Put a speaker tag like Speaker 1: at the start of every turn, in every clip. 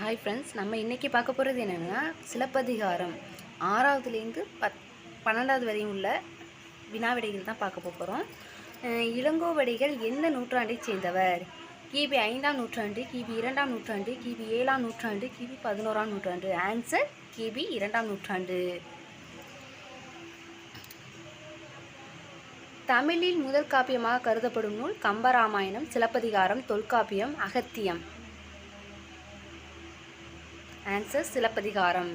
Speaker 1: Hi friends நம்ம இன்றைக்கி பார்க்க போகிறது என்னென்னா சிலப்பதிகாரம். ஆறாவதுலேருந்து பத் பன்னெண்டாவது வரையும் உள்ள வினாவிடைகள் தான் பார்க்க போகிறோம் இளங்கோவடிகள் எந்த நூற்றாண்டைச் சேர்ந்தவர்? கிபி ஐந்தாம் நூற்றாண்டு கிபி இரண்டாம் நூற்றாண்டு கிபி ஏழாம் நூற்றாண்டு கிபி பதினோராம் நூற்றாண்டு. ஆன்சர் கிபி இரண்டாம் நூற்றாண்டு. தமிழில் முதல் காப்பியமாக கருதப்படும் நூல் கம்பராமாயணம் சிலப்பதிகாரம் தொல்காப்பியம் அகத்தியம். ஆன்சர் சிலப்பதிகாரம்.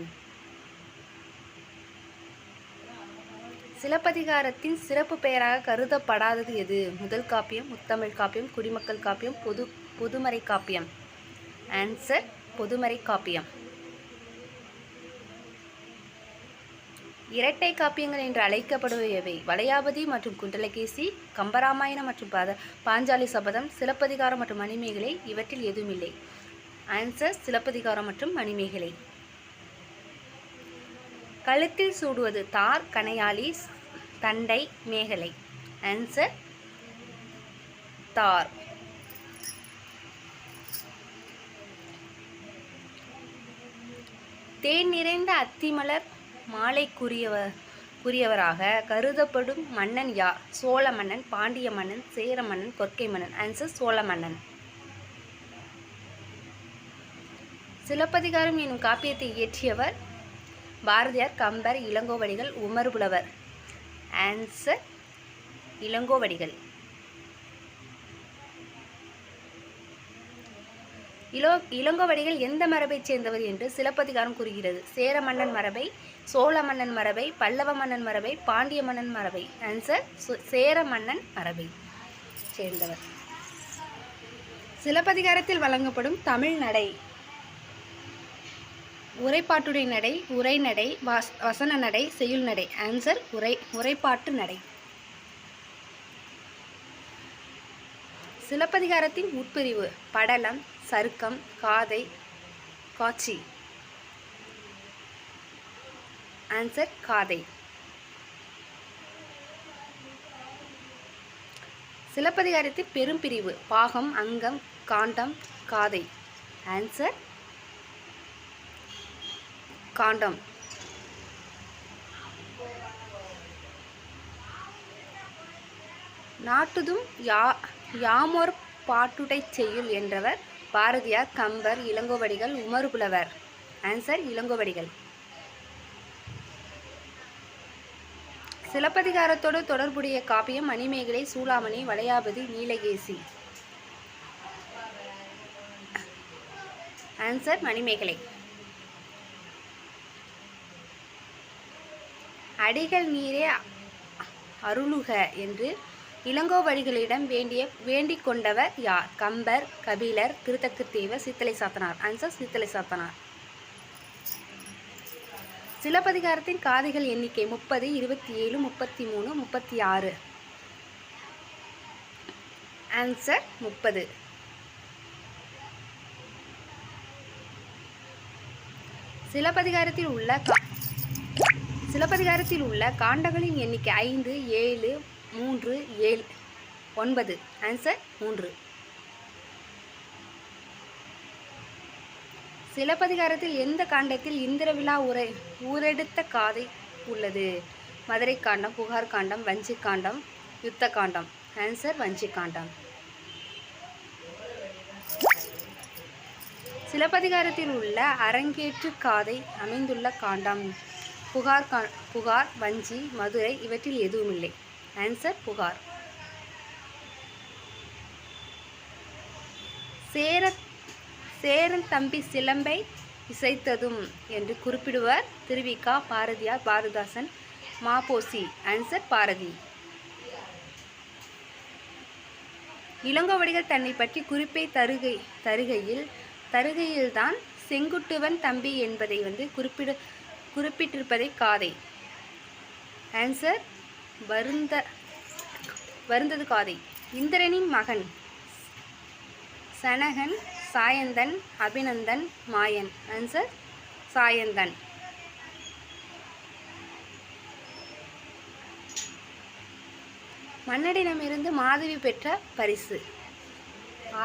Speaker 1: சிலப்பதிகாரத்தின் சிறப்பு பெயராக கருதப்படாதது எது? முதல் காப்பியம் முத்தமிழ் காப்பியம் குடிமக்கள் காப்பியம் பொது பொதுமறை காப்பியம். ஆன்சர் பொதுமறை காப்பியம். இரட்டை காப்பியங்கள் என்று அழைக்கப்படுபவை. வளையாபதி மற்றும் குண்டலகேசி கம்பராமாயணம் மற்றும் பத பாஞ்சாலி சபதம் சிலப்பதிகாரம் மற்றும் மணிமேகலை இவற்றில் எதுவுமில்லை ஆன்சர் சிலப்பதிகாரம் மற்றும் மணிமேகலை. கழுத்தில் சூடுவது தார் கணையாளி தண்டை மேகலை. ஆன்சர் தார். தேன் நிறைந்த அத்திமலர் மாலைக்குரியவர் கூறியவராக கருதப்படும் மன்னன் யார்? சோழ மன்னன் பாண்டிய மன்னன் சேர மன்னன் கொற்கை மன்னன். ஆன்சர் சோழ மன்னன். சிலப்பதிகாரம் எனும் காப்பியத்தை இயற்றியவர் பாரதியார் கம்பர் இளங்கோவடிகள் உமர்புலவர். ஆன்சர் இளங்கோவடிகள். இளோ இளங்கோவடிகள் எந்த மரபைச் சேர்ந்தவர் என்று சிலப்பதிகாரம் கூறுகிறது. சேர மன்னன் மரபை சோழ மன்னன் மரபை பல்லவ மன்னன் மரபை பாண்டிய மன்னன் மரபை. ஆன்சர் சு- சேர மன்னன் மரபை சேர்ந்தவர். சிலப்பதிகாரத்தில் வழங்கப்படும் தமிழ் நடை. உரைப்பாட்டுடை நடை உரைநடை வாஸ் வசன நடை செய்யுள் நடை. ஆன்சர் உரை உரைப்பாட்டு நடை. சிலப்பதிகாரத்தின் உட்பிரிவு படலம் சருக்கம் காதை காட்சி. ஆன்சர் காதை. சிலப்பதிகாரத்தின் பெரும்பிரிவு பாகம் அங்கம் காண்டம் காதை. ஆன்சர் காண்டம். நாட்டுதும் யா யாமோர் பாட்டுடைச் செய்யுள் என்றவர் பாரதியார் கம்பர் இளங்கோவடிகள் உமறுபுலவர். ஆன்சர் இளங்கோவடிகள். சிலப்பதிகாரத்தோடு தொடர்புடைய காப்பியம் மணிமேகலை சூளாமணி வளையாபதி நீலகேசி. ஆன்சர் மணிமேகலை. அடிகள் நீரே அருளுக என்று இளங்கோவடிகளிடம் வேண்டிய வேண்டிக் கொண்டவர் யார்? கம்பர் கபிலர் திருத்தக்குத்தேவர் சித்தலை சாத்தனார். ஆன்சர் சித்தலை சாத்தனார். சிலப்பதிகாரத்தின் காதைகள் எண்ணிக்கை முப்பது இருபத்தி ஏழு முப்பத்தி மூணு முப்பத்தி ஆறு. ஆன்சர் முப்பது. சிலப்பதிகாரத்தில் உள்ள சிலப்பதிகாரத்தில் உள்ள காண்டங்களின் எண்ணிக்கை ஐந்து ஏழு மூன்று ஏழு. ஒன்பது. ஆன்சர் மூன்று. சிலப்பதிகாரத்தில் எந்த காண்டத்தில் இந்திர விழா உரை ஊரெடுத்த காதை உள்ளது? மதுரை காண்டம் புகார் காண்டம் வஞ்சி காண்டம் யுத்த காண்டம். ஆன்சர் வஞ்சி காண்டம். சிலப்பதிகாரத்தில் உள்ள அரங்கேற்று காதை அமைந்துள்ள காண்டம். புகார் கா புகார் வஞ்சி மதுரை இவற்றில் எதுவுமில்லை. ஆன்சர் புகார். சேர சேரன் தம்பி சிலம்பை இசைத்ததும் என்று குறிப்பிடுவர் திருவிக்கா பாரதியார் பாரதிதாசன் மாபோசி ஆன்சர் பாரதி. இளங்கோவடிகள் தன்னை பற்றி குறிப்பை தருகை தருகையில் தருகையில்தான் செங்குட்டுவன் தம்பி என்பதை வந்து குறிப்பிட குறிப்பிட்டிருப்பதை காதை. ஆன்சர் வருந்த வருந்தது காதை. இந்திரனின் மகன் சனகன் சாயந்தன் அபிநந்தன் மாயன். ஆன்சர் சாயந்தன். மன்னனிடமிருந்து மாதவி பெற்ற பரிசு.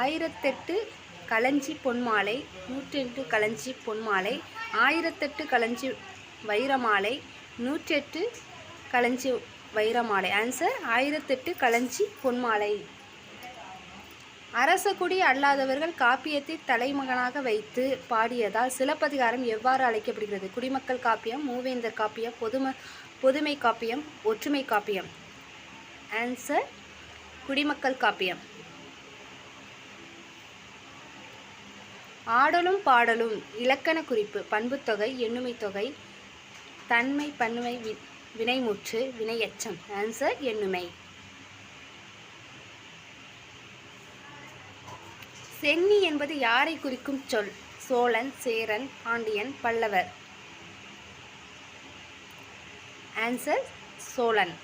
Speaker 1: ஆயிரத்தெட்டு களஞ்சி பொன்மாலை நூற்றெட்டு களஞ்சி பொன்மாலை ஆயிரத்தெட்டு களஞ்சி வைரமாலை. நூற்றெட்டு களஞ்சி வைரமாலை. ஆன்சர் ஆயிரத்தெட்டு களஞ்சி பொன்மாலை. அரசகுடி அல்லாதவர்கள் காப்பியத்தை தலைமகனாக வைத்து பாடியதால் சிலப்பதிகாரம் எவ்வாறு அழைக்கப்படுகிறது? குடிமக்கள் காப்பியம் மூவேந்தர் காப்பியம் பொதும பொதுமை காப்பியம் ஒற்றுமை காப்பியம். ஆன்சர் குடிமக்கள் காப்பியம். ஆடலும் பாடலும் இலக்கண குறிப்பு பண்புத்தொகை எண்ணுமை தொகை தன்மை பன்மை வி வினைமுற்று வினையச்சம் ஆன்சர் எண்ணுமை. சென்னி என்பது யாரை குறிக்கும் சொல்? சோழன் சேரன் பாண்டியன் பல்லவர். ஆன்சர் சோழன்.